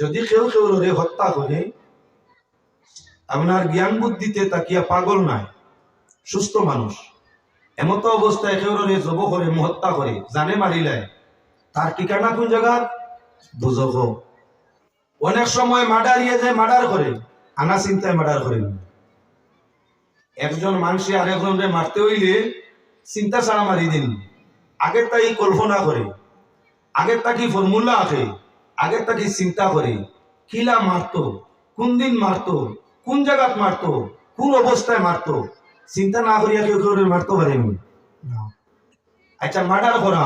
যদি কেউ কেউ হত্যা করে, আপনার জ্ঞান বুদ্ধিতে তাকিয়া পাগল নাই, সুস্থ মানুষ। এমতো অবস্থায় কেউ জব করে, হত্যা করে, জানে মারিলায়, তার ঠিকানা কোন জায়গার বুঝক অনেক সময় মার্ডার ইয়ে যায়, মার্ডার করে, আনা চিন্তায় মার্ডার করে। একজন মানুষে আরেকজনকে মারতে হইলে চিন্তা ছাড়া মারি দিন। আগের তাই কল্পনা করে, আগের তাকি ফর্মুলা আছে আগের তাকি চিন্তা করে কিলা মারতো কোন দিন মারতো কোন জায়গাত মারতো কোন অবস্থায় মারতো চিন্তা না করিয়া কেউ কেউ মারতে পারেনি আচ্ছা মার্ডার করা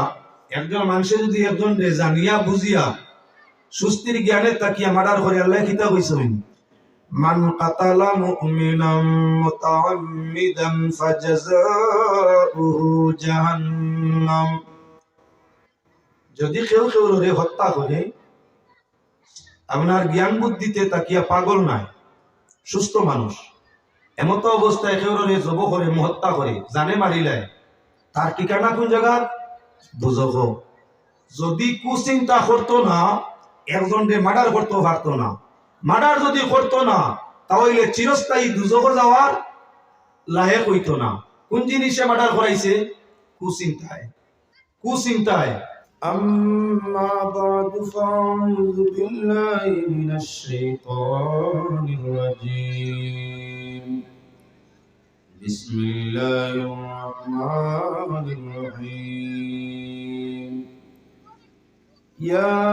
একজন মানুষে যদি একজন জানিয়া বুঝিয়া সুস্থির জ্ঞানে তাকিয়া মার্ডার করে আল্লাহ কিতা কইছেন মান কাতালা মুমিনাম মুতাআম্মিদান ফাজাযাউহু জাহান্নাম। যদি কেউ কেউ হত্যা করে আপনার জ্ঞান বুদ্ধিতে তাকিয়া পাগল নাই, সুস্থ মানুষ। এমতো অবস্থায় কেউ রে জব করে হত্যা করে, জানে মারিলায় তার ঠিকানা কোন জায়গার বুঝক। যদি কুচিন্তা করতো না একজনকে মার্ডার করতে পারতো না। মার্ডার যদি করতো না, তাহলে চিরস্থায়ী দুজক যাওয়ার লাহে কইতো না। কোন জিনিসে মার্ডার করাইছে? কুচিন্তায়। কুচিন্তায়। أما بعد فأعوذ بالله من الشيطان الرجيم. بسم الله الرحمن الرحيم. يا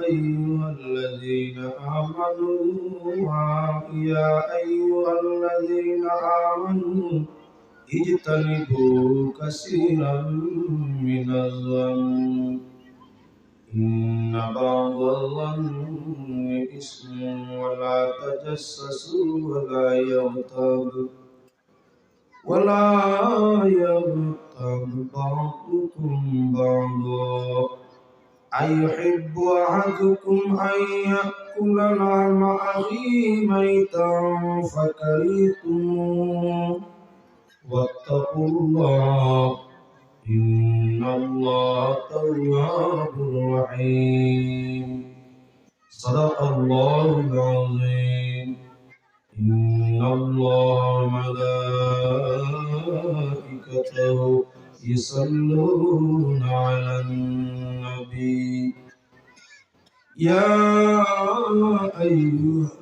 أيها الذين آمنوا يا أيها الذين آمنوا اجتنبوا كثيرا من الظن إن بعض الظن إثم ولا تجسسوا ولا يغتب ولا يغتب بعضكم بعضا أيحب أحدكم أن يأكل لحم أخيه ميتا فكرهتموه واتقوا الله إن الله تواب رحيم. صدق الله العظيم. إن الله وملائكته يصلون على النبي. يا أيها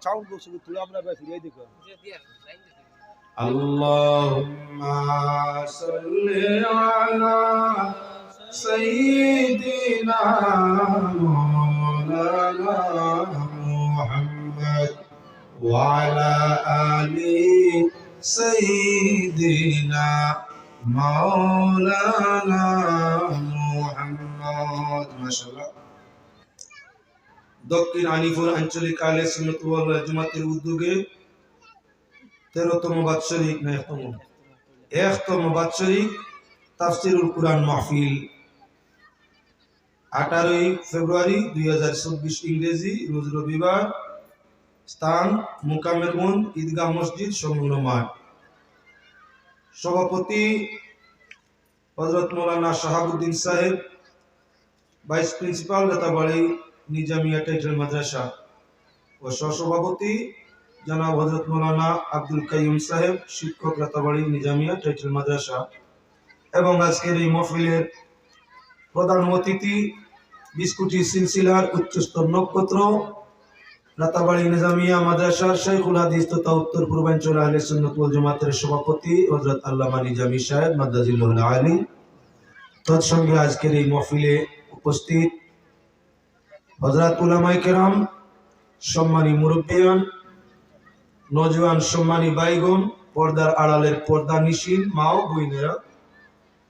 আপনার সাউন্ড বক্স তুলে আমরা এবার ফিরিয়ে দেখো اللهم صل على سيدنا مولانا محمد وعلى آل سيدنا مولانا محمد ما شاء الله দক্ষিণ আলিপুর আঞ্চলিক আলে সুন্নতুল জামাতের উদ্যোগে তেরোতম বাৎসরিক একতম? বাৎসরিক তাফসিরুল কুরআন মাহফিল। আঠারোই ফেব্রুয়ারি দুই হাজার চব্বিশ ইংরেজি রোজ রবিবার স্থান মুকামের মন ঈদগাহ মসজিদ সমুদ্র মাঠ। সভাপতি হজরত মৌলানা শাহাবুদ্দিন সাহেব, vice principal Ratabari Nizamia title Madrasa. ও সহসভাপতি জনাব হজরত মৌলানা আব্দুল কাইম সাহেব, শিক্ষক রাতাবাড়ি নিজামিয়া টাইটেল মাদ্রাসা। এবং আজকের এই মহফিলের প্রধান অতিথি বিস্কুটি সিলসিলার উচ্চস্তর নক্ষত্র, রাতাবাড়ি নিজামিয়া মাদ্রাসার শেখুল হাদিস তথা উত্তর পূর্বাঞ্চল আহলে সুন্নত ওয়াল জামাতের সভাপতি হযরত আল্লামা নিজামি সাহেব মাদ্দাজিল্লাহ আলী তৎসঙ্গে আজকের এই মহফিলে উপস্থিত হযরত উলামায়ে কেরাম, সম্মানী মুরব্বিয়ান, নজওয়ান সম্মানী বাইগণ পর্দার আড়ালের পর্দা নিশীন মা ও বইনেরা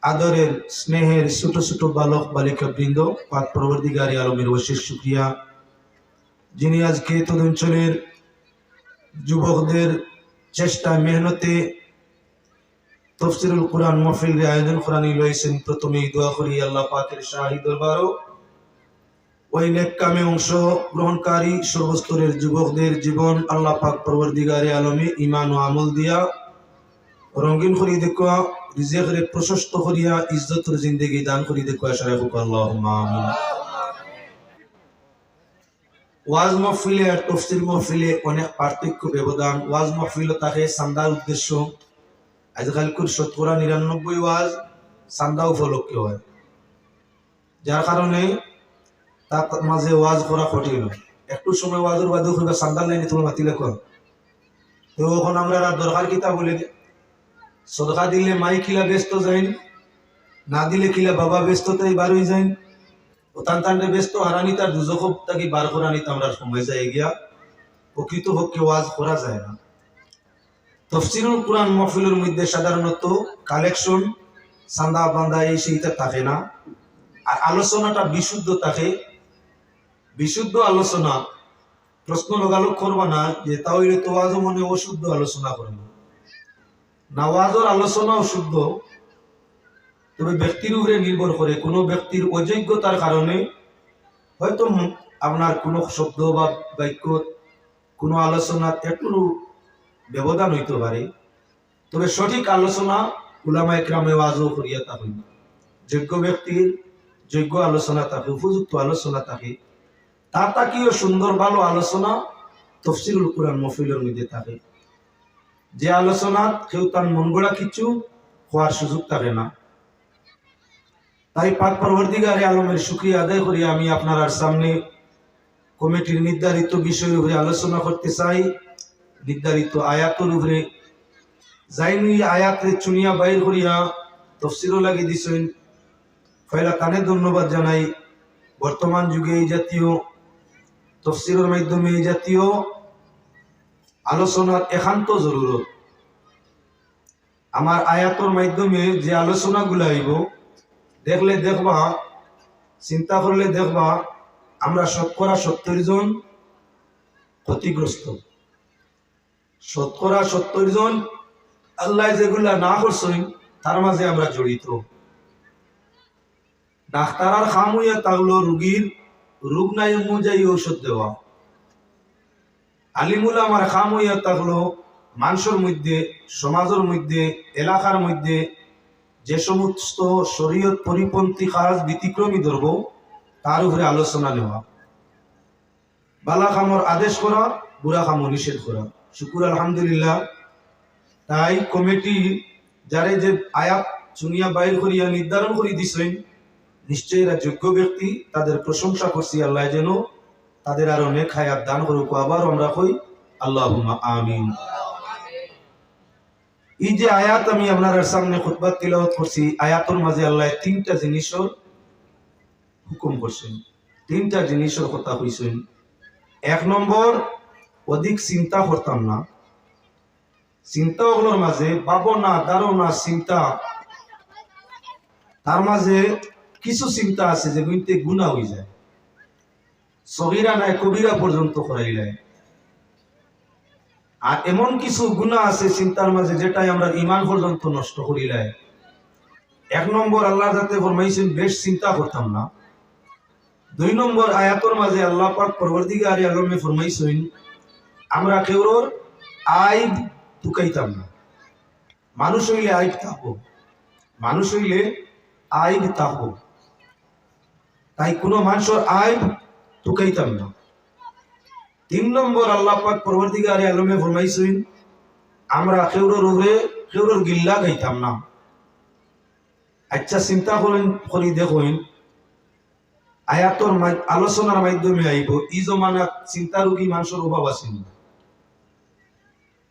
আদরের স্নেহের ছোট ছোট বালক বালিকা বৃন্দ পাক প্রবর্তিকারী আলমের অশেষ শুক্রিয়া। যিনি আজকে তদঞ্চলের যুবকদের চেষ্টা মেহনতে তফসিরুল কোরআন মহফিল আয়োজন করানি লইছেন প্রথমেই দোয়া করি আল্লাহ পাকের শাহী দরবারও ওই নেক কামে অংশ গ্রহণকারী সর্বস্তরের যুবকদের জীবন আল্লাহ পাক পরবর্তীগারে আলমে ইমান ও আমল দিয়া রঙিন করি দেখুয়া রিজেকরে প্রশস্ত করিয়া ইজ্জতের জিন্দগি দান করি দেখুয়া সারা হুক আল্লাহ ওয়াজ মহফিলে আর তফসির মহফিলে অনেক পার্থক্য ব্যবধান। ওয়াজ মহফিল তাকে সান্দার উদ্দেশ্য। আজকালকার শতকরা নিরানব্বই ওয়াজ সান্দা উপলক্ষে হয়। যার কারণে তার মাঝে ওয়াজ করা কঠিন। একটু সময় ওয়াজের বাদে কইবা সান্দার লাইনে তোমার মাতিলে কর তো এখন আমরা দরকার কিতা বলে সদকা দিলে মাই কিলা ব্যস্ত যাইন, না দিলে কিলা বাবা ব্যস্ত তাই বার হয়ে যাইন। ও তান ব্যস্ত হারানি তার দুজক তাকে বার করানি আমরা সময় যায় গিয়া। প্রকৃত পক্ষে ওয়াজ করা যায় না। তফসিরুল কোরআন মহফিলের মধ্যে সাধারণত কালেকশন সান্দা বান্দা এই সেইটা থাকে না। আর আলোচনাটা বিশুদ্ধ থাকে। বিশুদ্ধ আলোচনা প্রশ্ন লগালোক করবা না, যে তাহলে তো ওয়াজও মনে অশুদ্ধ আলোচনা করবে। না ওয়াজের আলোচনাও শুদ্ধ, তবে ব্যক্তির উপরে নির্ভর করে। কোনো ব্যক্তির অযোগ্যতার কারণে হয়তো আপনার কোনো শব্দ বা বাক্য, কোনো আলোচনার একটু ব্যবধান হইতে পারে। তবে সঠিক আলোচনা উলামা একরামে ওয়াজও করিয়া থাকে যোগ্য ব্যক্তির যোগ্য আলোচনা থাকে উপযুক্ত আলোচনা থাকে তার তাকিও সুন্দর, ভালো আলোচনা তফসিরুল কোরআন মফিলের মধ্যে থাকে। যে আলোচনা কেউ তার মন গড়া কিছু হওয়ার সুযোগ থাকে না। তাই পাক পরবর্তীকারে আলমের শুক্রিয়া আদায় করি আমি আপনার সামনে কমিটির নির্ধারিত বিষয়ের উপরে আলোচনা করতে চাই। নির্ধারিত আয়াতের উপরে যাইনি আয়াতে চুনিয়া বাইর করিয়া তফসিরও লাগিয়ে দিছেন। ফয়লা কানে ধন্যবাদ জানাই। বর্তমান যুগে এই জাতীয় তফসিরের মাধ্যমে এই জাতীয় আলোচনার একান্ত জরুরত। আমার আয়াতর মাধ্যমে যে আলোচনাগুলো আইব দেখলে দেখবা, চিন্তা করলে দেখবা, আমরা শতকরা সত্তর জন ক্ষতিগ্রস্ত। শতকরা সত্তর জন আল্লাহ যেগুলা না করছেন, তার মাঝে আমরা জড়িত। ডাক্তারার খাম হইয়া তাহলো রুগীর রোগ অনুযায়ী ঔষধ দেওয়া। আলিমুল আমার খাম হইয়া থাকল মানুষের মধ্যে, সমাজের মধ্যে, এলাকার মধ্যে যে সমস্ত শরীয়ত পরিপন্থী কাজ ব্যতিক্রমী ধরব তার উপরে আলোচনা নেওয়া। বালা খামর আদেশ করা, বুড়া খামর নিষেধ করা। শুকুর আলহামদুলিল্লাহ। তাই কমিটি যারে যে আয়াত চুনিয়া বাইর করিয়া নির্ধারণ করে দিছেন নিশ্চয়ই এরা যোগ্য ব্যক্তি, তাদের প্রশংসা করছি আল্লাহ যেন তাদের আরও নেক হায়াত দান করুক আবার আমরা কই আল্লাহ আমিন। এই যে আয়াত আমি আপনার সামনে খুতবাত তিলাওয়াত করছি, আয়াতের মাঝে আল্লাহ তিনটা জিনিসের হুকুম করছেন। তিনটা জিনিসের কথা কইছেন। এক নম্বর, অধিক চিন্তা করতাম না। চিন্তা ওগুলোর মাঝে, ভাবনা, ধারণা, চিন্তা। তার মাঝে কিছু চিন্তা আছে যেগুলিতে গুণা হয়ে যায়। সগিরা নাই কবিরা পর্যন্ত করাই যায় আর এমন কিছু গুণা আছে চিন্তার মাঝে যেটাই আমরা ইমান পর্যন্ত নষ্ট করি করিলাই এক নম্বর আল্লাহ যাতে ফরমাইছেন, বেশ চিন্তা করতাম না। দুই নম্বর আয়াতর মাঝে আল্লাহ পাক পরবর্তীকে আরে আলমে ফরমাইছেন, আমরা কেউর আইব টুকাইতাম না। মানুষ হইলে আইব থাকব মানুষ হইলে আইব থাকব তাই কোনো মানুষের আইব টুকাইতাম না তিন নম্বর আল্লাহ পাক পরবর্তীকারে আলমে ফরমাইছেন, আমরা কেউরোর উপরে কেউরোর গিল্লা গাইতাম না আচ্ছা চিন্তা করেন, করি দেখুন, আয়াতর আলোচনার মাধ্যমে আইব, ই জমানা চিন্তা রোগী মানুষের অভাব আছে না।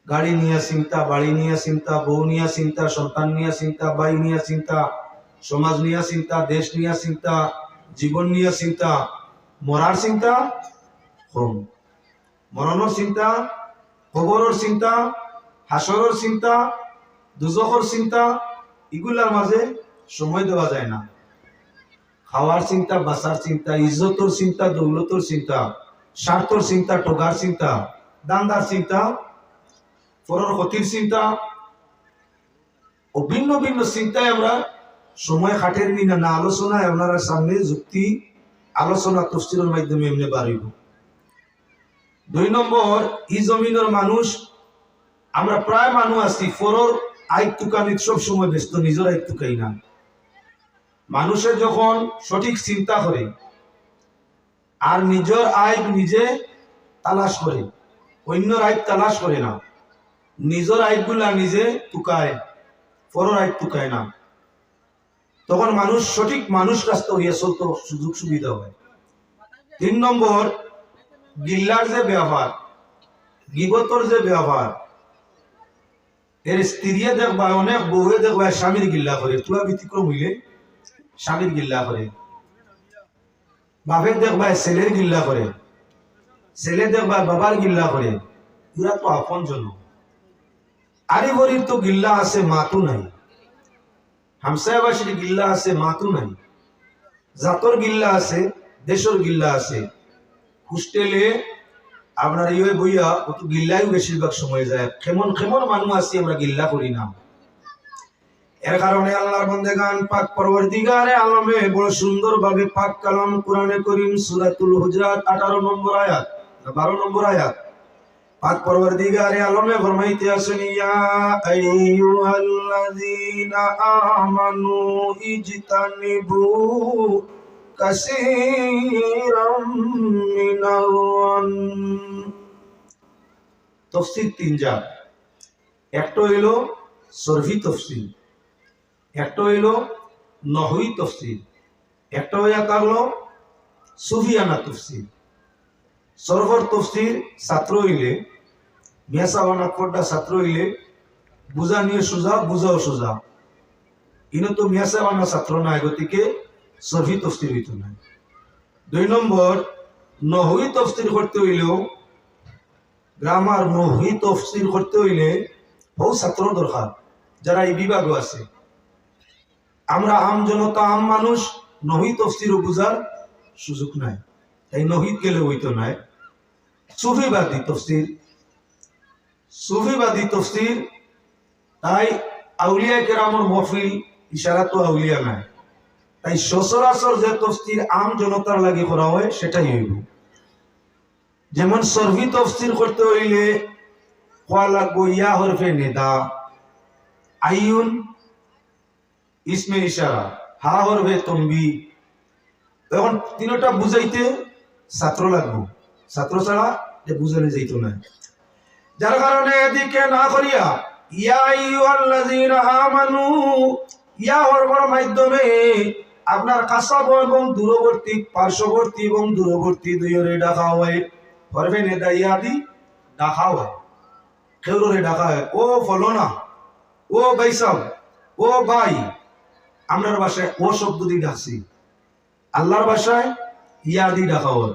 গাড়ি নিয়ে চিন্তা, বাড়ি নিয়ে চিন্তা, বউ নিয়ে চিন্তা, সন্তান নিয়ে চিন্তা, বাই নিয়ে চিন্তা, সমাজ নিয়ে চিন্তা, দেশ নিয়ে চিন্তা জীবন নিয়ে চিন্তা মরার চিন্তা কম মরণের চিন্তা কবরের চিন্তা হাসরের চিন্তা দুজখর চিন্তা এগুলার মাঝে সময় দেওয়া যায় না। খাওয়ার চিন্তা বাঁচার চিন্তা ইজ্জতর চিন্তা দৌলতর চিন্তা স্বার্থর চিন্তা টোকার চিন্তা দান্দার চিন্তা পরের ক্ষতির চিন্তা ও ভিন্ন ভিন্ন চিন্তায় আমরা সময় খাটের নিনা না আলোচনায় আপনারা সামনে যুক্তি, আলোচনা, তফসিলের মাধ্যমে এমনি বাড়িব দুই নম্বর, ই জমিনের মানুষ, আমরা প্রায় মানুষ আছি, ফরর আইক তুকানিত সব সময় ব্যস্ত, নিজের আইক তুকাই না। মানুষের যখন সঠিক চিন্তা করে, আর নিজের আইক নিজে তালাশ করে অন্য আইক তালাশ করে না। নিজের আইকগুলা নিজে তুকায় পরের আইক তুকায় না। তখন মানুষ, সঠিক মানুষ রাস্তা হইয়া চলতে, সুযোগ সুবিধা হয়। তিন নম্বর, গিল্লার যে ব্যবহার, গিবতর যে ব্যবহার, এর স্ত্রীয়ে দেখবা, অনেক বউয়ে দেখবা, স্বামীর গিল্লা করে। তুয়া ব্যতিক্রম হইলে, স্বামীর গিল্লা করে। বাপের দেখবা, ছেলের গিল্লা করে। ছেলে দেখবা, বাবার গিল্লা করে। এরা তো আপন জন আরিবরির তো গিল্লা আছে, মাতু নাই। হামসায়াবাসীর গিল্লা আছে মাতু নাই। জাতর গিল্লা আছে, দেশর গিল্লা আছে। হোস্টেলে আপনার ইয়ে বইয়া অত গিল্লাই বেশিরভাগ সময় যায়। কেমন কেমন মানুষ আছি আমরা গিল্লা করি না। এর কারণে আল্লাহর বন্দে গান পাক পরবর্তীকারে আলমে বড় সুন্দর ভাবে পাক কালাম কোরআনে করিম সুরাতুল হুজরাত আঠারো নম্বর আয়াত বারো নম্বর আয়াত পাক পরবর্তীকারে আলমে ফরমাইতে আসেন, ইয়া আইয়ুহাল্লাযীনা আমানু ইজতানিবু কাসীরাম মিনাল তফসির তিন জাত। একটা হইল সরফি তফসিল, একটা হইল নহই তফসিল, একটা হইয়া থাকল সুফিয়ানা তফসিল। সরফর তফসির ছাত্র হইলে মেসাওয়ানা কোড্ডা ছাত্র হইলে বুঝা নিয়ে সোজা বুঝাও সোজা। ইনো তো মেসাওয়ানা ছাত্র নাই, গতিকে সরফি তফসির হইতো না দুই নম্বর, নহই তফসির করতে হইলেও, গ্রামার নহি তফসির করতে হইলে বহু ছাত্র দরকার, যারা এই বিভাগও আছে। আমরা আম জনতা, আম মানুষ নহি তফসিরও বুঝার সুযোগ নাই। তাই নহিত গেলে হইতো নাই। সুফিবাদী তফসির সুফিবাদী তফসির তাই আউলিয়া কেরামর মহফিল ইশারা তো আউলিয়া নাই। তাই সচরাচর যে তফসির আম জনতার লাগি করা হয়, সেটাই হইব। যেমন সরফি তফসির করতে হইলে হওয়া লাগবো ইয়া হরফে নেদা আইউন ইসমে ইশারা, হা হরফে তম্বি এখন তিনটা বুঝাইতে ছাত্র লাগবো। ছাত্র ছাড়া যে বুঝালে যাইতো না। যার কারণে এদিকে না করিয়া, ইয়া ইয়া হরফের মাধ্যমে আপনার কাছাব এবং দূরবর্তী, পার্শ্ববর্তী এবং দূরবর্তী দুইরে ডাকা হয়। হরফে নেদা ইয়াদি, ডাকা হয়। কেউরে ডাকা হয়। ও ফলনা, ও বাইসাব ও ভাই, আমরার ভাষায় ও শব্দ দিয়ে ডাকছি। আল্লাহর ভাষায় ইয়াদি ডাকা হয়।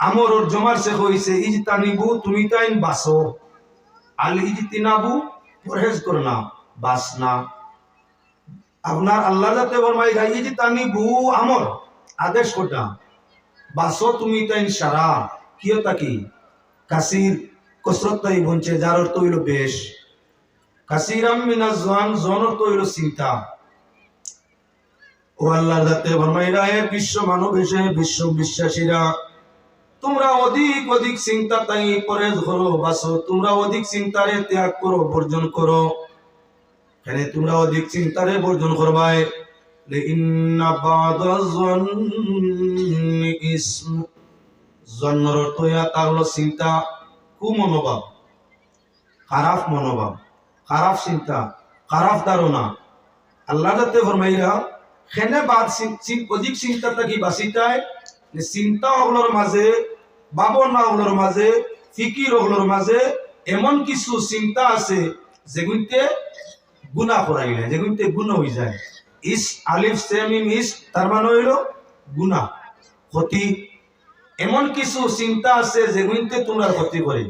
আমর ওর জমার শেখ হইছে, ইজতানিবু, তুমি তাইন বাসো। আল ইজতিনাবু, পরহেজ করো না, বাস না। আপনার আল্লাহ যাতে ফরমাই গাই ইজতানিবু, আমর, আদেশ করতাম বাসো তুমি তাইন সারা। কিয় তাকি কাসির কসরত তাই বঞ্চে যার অর্থ হইল বেশ। কাসিরাম মিনা জন জন অর্থ হইল চিন্তা। ও আল্লাহ যাতে ফরমাইরা হে বিশ্ব মানব, এসে বিশ্ব বিশ্বাসীরা তোমরা অধিক অধিক চিন্তা তাই পরেজ করো বাসো। তোমরা অধিক চিন্তারে ত্যাগ করো, বর্জন করো। এখানে তোমরা অধিক চিন্তারে বর্জন করবাই। চিন্তা চিন্তা আল্লাহ খেনে বাদ অধিক চিন্তা থাকি বাঁচিতায় চিন্তা ওগুলোর মাঝে ভাবনা ওগুলোর মাঝে ফিকির ওগুলোর মাঝে এমন কিছু চিন্তা আছে যেগুলিতে গুণা করাইলে যেগুলিতে গুণ হয়ে যায়। ইস, আলিফ সেমিম ইস, তার মানে হইল গুণা, ক্ষতি। এমন কিছু চিন্তা আছে যেগুলিতে তোমরা ক্ষতি করে।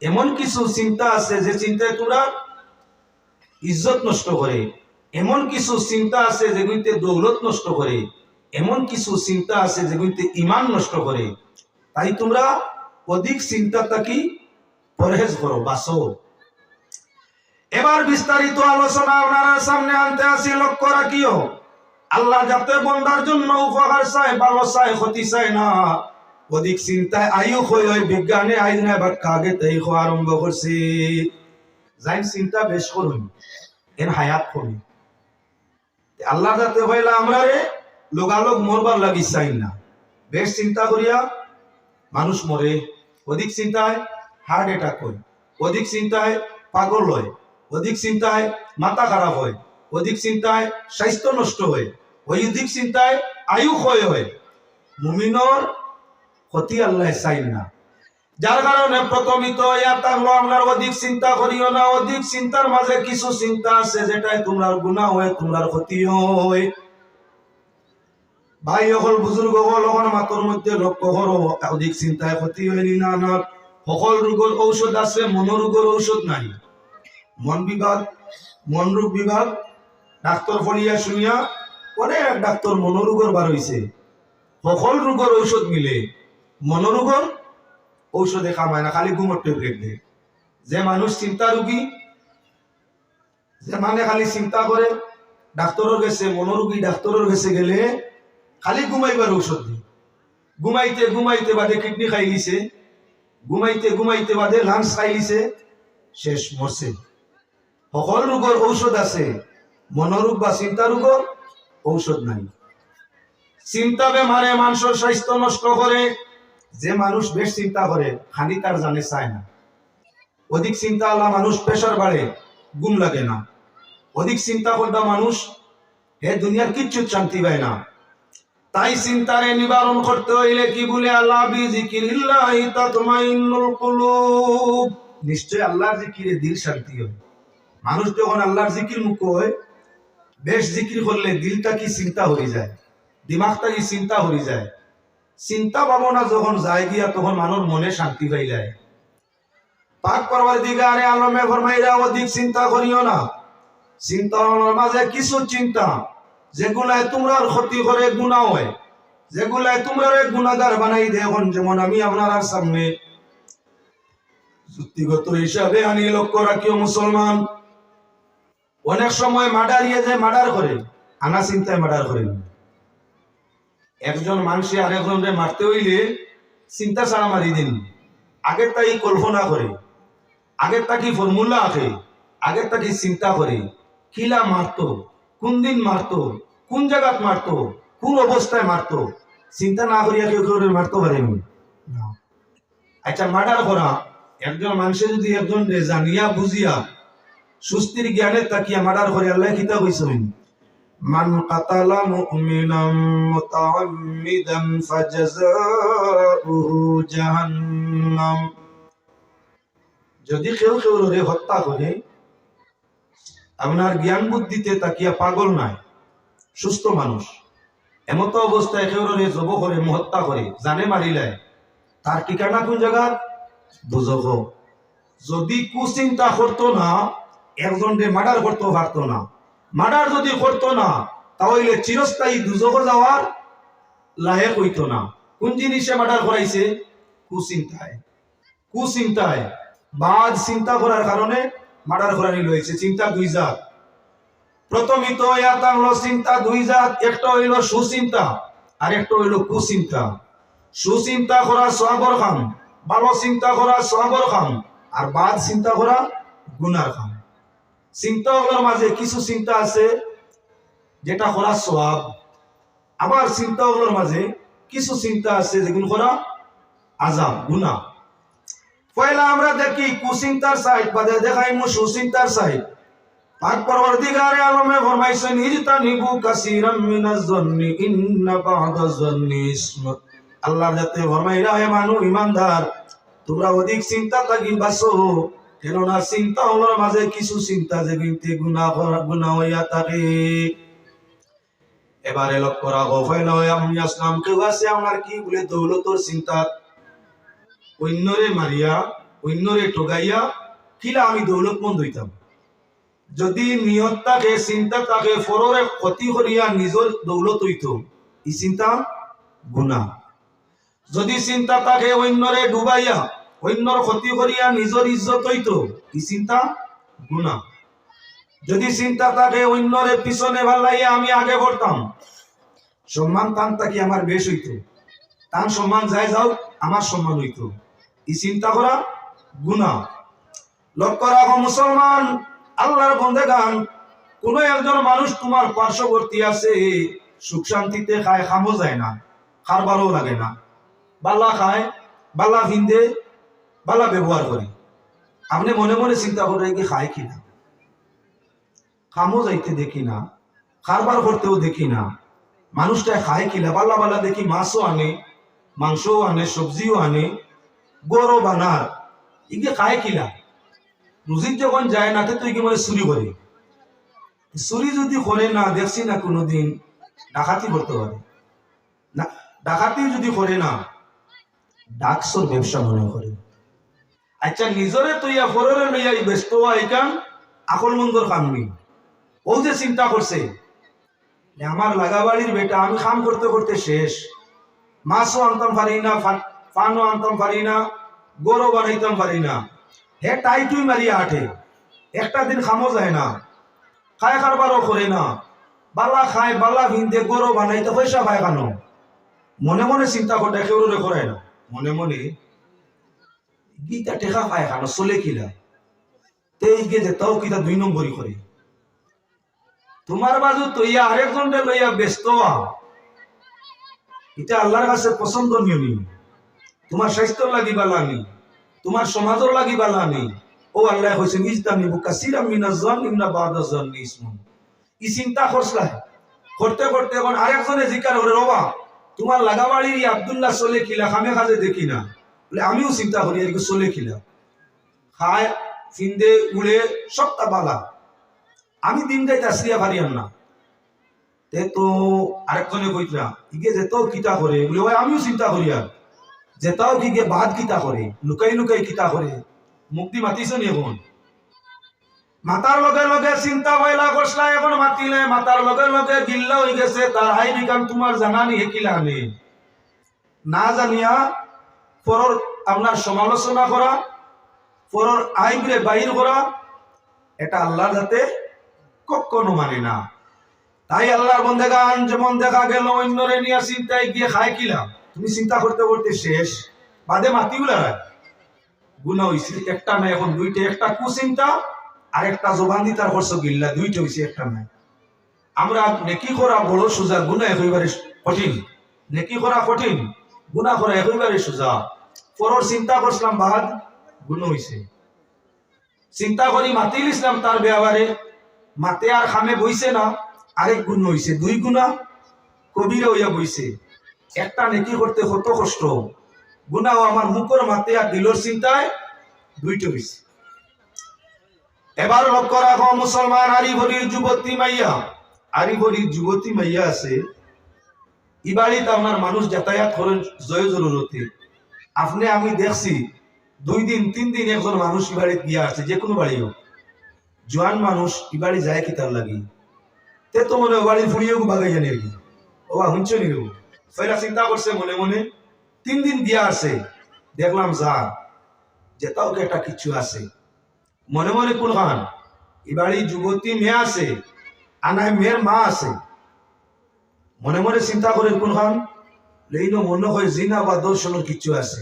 এমন কিছু চিন্তা আছে যে চিন্তায় তোমরা ইজ্জত নষ্ট করে। এমন কিছু চিন্তা আছে যেগুলিতে দৌলত নষ্ট করে। এমন কিছু চিন্তা আছে যেগুলিতে ইমান নষ্ট করে, তাই তোমরা অধিক চিন্তা থাকি পরহেজ করো বাসো এবার বিস্তারিত আলোচনা আপনারা সামনে আনতে আসি লক্ষ্য রাখিও। আল্লাহ যাতে বন্দার জন্য উপহার চায়, ভালো চায়, ক্ষতি চায় না। অধিক চিন্তায় আয়ু হয়ে ওই বিজ্ঞানে আইন এবার কাগে তাই আরম্ভ করছি যাই চিন্তা বেশ করুন এর হায়াত কমি আল্লাহ যাতে হইলা আমরা রে লোকালোক মরবার লাগি চাই না। বেশ চিন্তা করিয়া মানুষ মরে, অধিক চিন্তায় হার্ট অ্যাটাক হয়, অধিক চিন্তায় পাগল হয়, অধিক চিন্তায় মাথা খারাপ হয়, অধিক চিন্তায় স্বাস্থ্য নষ্ট হয়, অধিক চিন্তায় আয়ু ক্ষয় হয়। মুমিনর ক্ষতি আল্লাহ চাই না। যার কারণে প্রথমিত থাকল আপনার অধিক চিন্তা করিও না, অধিক চিন্তার মাঝে কিছু চিন্তা আছে, যেটাই তোমার গুণা হয় তোমার ক্ষতি হয়। ভাই সকল বুজুর্গ সকল এখন মাতর মধ্যে লক্ষ্য অধিক চিন্তায় ক্ষতি হয়নি না সকল ৰোগৰ ঔষধ আছে মনোৰোগৰ ঔষধ নাই। মন বিভাগ মন ৰোগ বিভাগ ডাক্তৰ ফলিয়া শুনিয়া অনেক ডাক্তৰ মনোৰোগৰ বার হৈছে। সকল ৰোগৰ ঔষধ মিলে। মনোৰোগৰ ঔষধে কামায় না, খালি ঘুমর টেবলেট দেয়। যে মানুষ চিন্তা রোগী যে মানে খালি চিন্তা করে ডাক্তরের গেছে মনোরোগী ডাক্তরের গেছে গেলে খালি ঘুমাইবার ঔষধ দিই ঘুমাইতে ঘুমাইতে বাদে কিডনি খাই লিছে, ঘুমাইতে ঘুমাইতে বাদে লাঞ্চ খাই লিছে, শেষ মরছে। সকল ৰোগৰ ঔষধ আছে মনোৰোগ বা চিন্তা ৰোগৰ ঔষধ নাই। চিন্তা বেমারে মানুষের স্বাস্থ্য নষ্ট করে যে মানুষ বেশ চিন্তা করে খানি তার জানে চায় না। অধিক চিন্তা আলা মানুষ প্রেশার বাড়ে গুম লাগে না। অধিক চিন্তা করতা মানুষ হে দুনিয়ার কিচ্ছু শান্তি পায় না। তাই চিন্তারে নিবারণ করতে হইলে কি বলে আল্লাহ? নিশ্চয় আল্লাহর জিকিরে দিল শান্তি হয় মানুষ যখন আল্লাহর জিকির মুখ হয়, বেশ জিকির করলে দিলটা কি চিন্তা হয়ে যায়? দিমাগটা কি চিন্তা হয়ে যায়? চিন্তা ভাবনা যখন যায় গিয়া তখন মানুষ মনে শান্তি পাই যায় পাক করবার দিকে আরে আলমে ফরমাইরা, অধিক চিন্তা করিও না। চিন্তা মাঝে কিছু চিন্তা। যেগুলাই তোমরার ক্ষতি করে গুণা হয় যেগুলাই তোমরা গুণাগার বানাই দে এখন যেমন আমি আপনার সামনে যুক্তিগত হিসাবে আনি লক্ষ্য রাখিও মুসলমান। অনেক সময় মার্ডার ইয়ে যে মার্ডার করে, আনা চিন্তায় মার্ডার করে। একজন মানুষে আরেকজনকে মারতে হইলে চিন্তা ছাড়া মারি দিন। আগের তাই কল্পনা করে, আগের তাকে ফর্মুলা আছে আগের তাকে চিন্তা করে কিলা মারতো? কোন দিন মারতো? কোন জায়গাত মারতো? কোন অবস্থায় মারতো? চিন্তা না করিয়া কেউ কেউ মারতে পারেনি। আচ্ছা মার্ডার করা একজন মানুষে যদি একজন জানিয়া বুঝিয়া সুস্থির জ্ঞানে তাকিয়া মার্ডার করে আল্লাহ কিতা কইছেন? মান কাতালা মুমিনাম মুতাআম্মিদান ফাজাযাউহু জাহান্নাম। যদি কেউ কেউ হত্যা করে আপনার জ্ঞান বুদ্ধিতে তাকিয়া পাগল নাই, সুস্থ মানুষ। এমতো অবস্থায় কেউ রে জব করে হত্যা করে, জানে মারিলায় তার ঠিকানা কোন জায়গা দুজক। যদি কুচিন্তা করতো না একজনকে মার্ডার করতে পারতো না। মার্ডার যদি করতো না, তাহলে চিরস্থায়ী দুজক যাওয়ার লাহেক হইতো না। কোন জিনিসে মার্ডার করাইছে? কুচিন্তায়। কুচিন্তায়। বাদ চিন্তা করার কারণে মার্ডার করানি রয়েছে চিন্তা দুই জাত। প্রথমিত চিন্তা দুই জাত, একটা হইল সুচিন্তা আর একটা হইল কুচিন্তা। সুচিন্তা করা সোয়াবর খাম ভালো চিন্তা করা সোয়াবর খাম আর বাদ চিন্তা করা গুনার খাম চিন্তাগুলোর মাঝে কিছু চিন্তা আছে, যেটা করা সোয়াব আবার চিন্তাগুলোর মাঝে কিছু চিন্তা আছে যেগুলো করা আজাব গুনা পয়লা আমরা দেখি কুচিন্তার সাইড বাদে দেখাই মু সুচিন্তার সাইড পাক পরবর্তীকারে আলমে ফরমাইছেন, ইজতানিবু কাসীরাম মিনাজ জন্নি, ইন্না বা'দা জন্নি ইসম। আল্লাহ যাতে ফরমাইরা হে মানু, ইমানদার, তোমরা অধিক চিন্তা থাকি বাসো কেননা চিন্তা হলোর মাঝে কিছু চিন্তা যে কিন্তু গুণা গুণা হইয়া থাকে। এবারে লক্ষ্য রাখো ফাইল আমি আসলাম, কেউ আছে আমার কি বলে দৌলতর চিন্তা? অন্যরে মারিয়া অন্যরে ঠগাইয়া, কিলা আমি দৌলতমন্দ হইতাম। যদি নিয়ত থাকে, চিন্তা থাকে ফররে ক্ষতি করিয়া নিজের দৌলত হইত, ই চিন্তা গুণা। যদি চিন্তা থাকে অন্যরে ডুবাইয়া অন্যর ক্ষতি করিয়া নিজের ইজ্জত হইত, ই চিন্তা গুণা। যদি চিন্তা থাকে অন্যরে পিছনে ভালাইয়া আমি আগে করতাম সম্মান টান তাকি আমার বেশ হইত। তান সম্মান যাই যাও আমার সম্মান হইত। চিন্তা করা গুণা লক্ষ্য রাখো মুসলমান, আল্লাহর বন্দে গান কোন একজন মানুষ তোমার পার্শ্ববর্তী আছে, সুখ শান্তিতে খায়, খামো যায় না খারবারও লাগে না। বাল্লা খায় বাল্লা ভিন্দে বাল্লা ব্যবহার করে। আপনি মনে মনে চিন্তা করে কি খায় কিনা খামো যাইতে দেখি না খারবার করতেও দেখি না। মানুষটা খায় কিনা বাল্লা বাল্লা দেখি মাছও আনে, মাংসও আনে, সবজিও আনে গরু বানার ইগে খায় কিনা রুজির যখন যায় না, তো কি মানে চুরি করে? চুরি যদি করে না, দেখছি না কোনোদিন ডাকাতি করতে পারে। না, ডাকাতি যদি করে না, ডাকসর ব্যবসা মনে করে। আচ্ছা নিজরে তৈয়া ফররে লইয়া ব্যস্ত আইকান আকল মন্দর কামনি ও যে চিন্তা করছে আমার লাগাবাড়ির বেটা, আমি কাম করতে করতে শেষ। মাছও আনতাম পারি না ফানও আনতাম পারি না গরু বানাইতাম পারি না হে টাইটুই মারিয়া আঠে একটা দিন খামো যায় না, খায় কারবারও করে না। বালা খায়, বালা ভিন্দে গরু বানাইতে পয়সা পায় কেন? মনে মনে চিন্তা করে কেউ করে না। মনে মনে গীতা টেকা পায় কেন? চলে কিলা। তেই গে যেতাও কিতা দুই নম্বরই করে। তোমার বাজু তৈয়া আরেকজন লইয়া ব্যস্ত। এটা আল্লাহর কাছে পছন্দনীয় নেই তোমার স্বাস্থ্যর লাগি বালা তোমার সমাজের লাগি বালা ও আল্লাহ হয়েছে ইজদানি বুকাসিরা মিনাজন ইমনা বাদাজন ইসমুন ই চিন্তা করছলা করতে করতে এখন আরেকজনে জিকার করে রবা তোমার লাগাবাড়ির আব্দুল্লাহ চলে কিলা, খামে খাজে দেখি না। বলে, আমিও চিন্তা করি আর কি চলে কিলা। খায় ফিন্দে উড়ে সবটা বালা। আমি দিন যাইতে আসিয়া পারিয়াম না তে তো আরেকজনে কইতরা ইগে যেতাও কিতা করে বলে আমিও চিন্তা করি আর যেতাও কি গে বাদ কিতা করে? লুকাই লুকাই কিতা করে? মুক্তি মাতিছ নি এখন? মাতার লগে লগে চিন্তা পয়লা করছলা এখন মাতিলে। মাতার লগে লগে গিল্লা হয়ে গেছে। তার হাই বিকাম তোমার জানানি হেকিলা নে না? জানিয়া পরর আপনার সমালোচনা করা পরর আইবরে বাহির করা এটা আল্লাহর হাতে কখনো মানে না। তাই আল্লাহর বন্দেগান, যেমন দেখা গেল অন্যরে নিয়ে চিন্তায় গিয়ে খায় কিলাম তুমি চিন্তা করতে করতে শেষ। বাদে মাতি উলারায় গুণা হইছে একটা নাই এখন দুইটা, একটা কুচিন্তা আর একটা জবান দি তার হর্ষ গিল্লা, দুইটা হইছে একটা নাই আমরা নেকি করা বড় সোজা, গুণা একেবারে কঠিন। নেকি করা কঠিন, গুণা করা একেবারে সোজা। পরর চিন্তা করছিলাম, বাদ, গুণ হইছে। চিন্তা করি মাতিল ইসলাম তার ব্যবহারে মাতে আর খামে বইছে না, আরেক গুণ হইছে, দুই গুণা কবিরে হইয়া বইছে। একটা নেকি করতে কত কষ্ট। গুণাও আমার মুখর মাতে আর দিলর চিন্তায় দুইটা হইছে এবার লক্ষ্য রাখো, মুসলমান আরিভরির যুবতী মাইয়া। আরিভরির যুবতী মাইয়া আছে। ই বাড়িতে আপনার মানুষ যাতায়াত করেন জয় জরুরতে। আপনি, আমি দেখছি, দুই দিন, তিন দিন একজন মানুষ ই বাড়িতে গিয়ে আসছে যে কোনো বাড়ি হোক। জোয়ান মানুষ ই বাড়ি যায় কি তার লাগি? তে তো মনে বাড়ি ফুড়িয়েও বাগাই জানি আর কি ও বা হুঁচ নি চিন্তা করছে মনে মনে। তিন দিন দিয়া আছে দেখলাম যা যেটাও কি একটা কিছু আছে। মনে মনে কোন খান এ বাড়ি যুবতী মেয়ে আছে আর নাই মেয়ের মা আছে। মনে মনে চিন্তা করে কোন খান লেইনো মনে হয় জিনা বা দর্শনের কিছু আছে।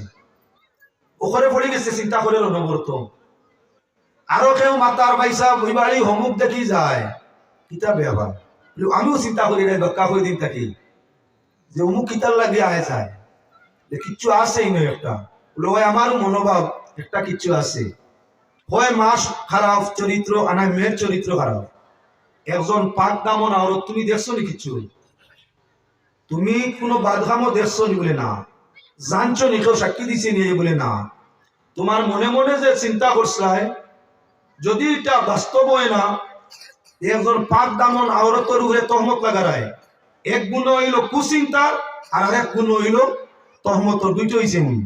ওখানে পড়ে গেছে চিন্তা করে অনবরত আরও কেউ মাতার বাইসা ওই বাড়ি হমুক দেখি যায়। কিতা ব্যাপার বলে, আমিও চিন্তা করি রে দক্কা করে দিন থাকি। যে অমুক কিতার লাগে আয় যায় যে কিচ্ছু আছেই নয় একটা। বলে ওই আমারও মনোভাব একটা কিচ্ছু আছে। হয় মাস খারাপ, চরিত্র আনা মেয়ের চরিত্র খারাপ। একজন পাক দামন আর তুমি দেখছ নি কিচ্ছু? তুমি কোনো বাদঘামও দেখছ নি বলে না। জানছো নি কেউ সাক্ষী দিছে নি বলে না। তোমার মনে মনে যে চিন্তা করছলাই, যদি এটা বাস্তব হয় না, একজন পাক দামন আওরতর উপরে তহমত লাগারায়। এক গুণ হইল কুচিন্তা আর এক গুণ হইল তহমত দুইটাই যেমন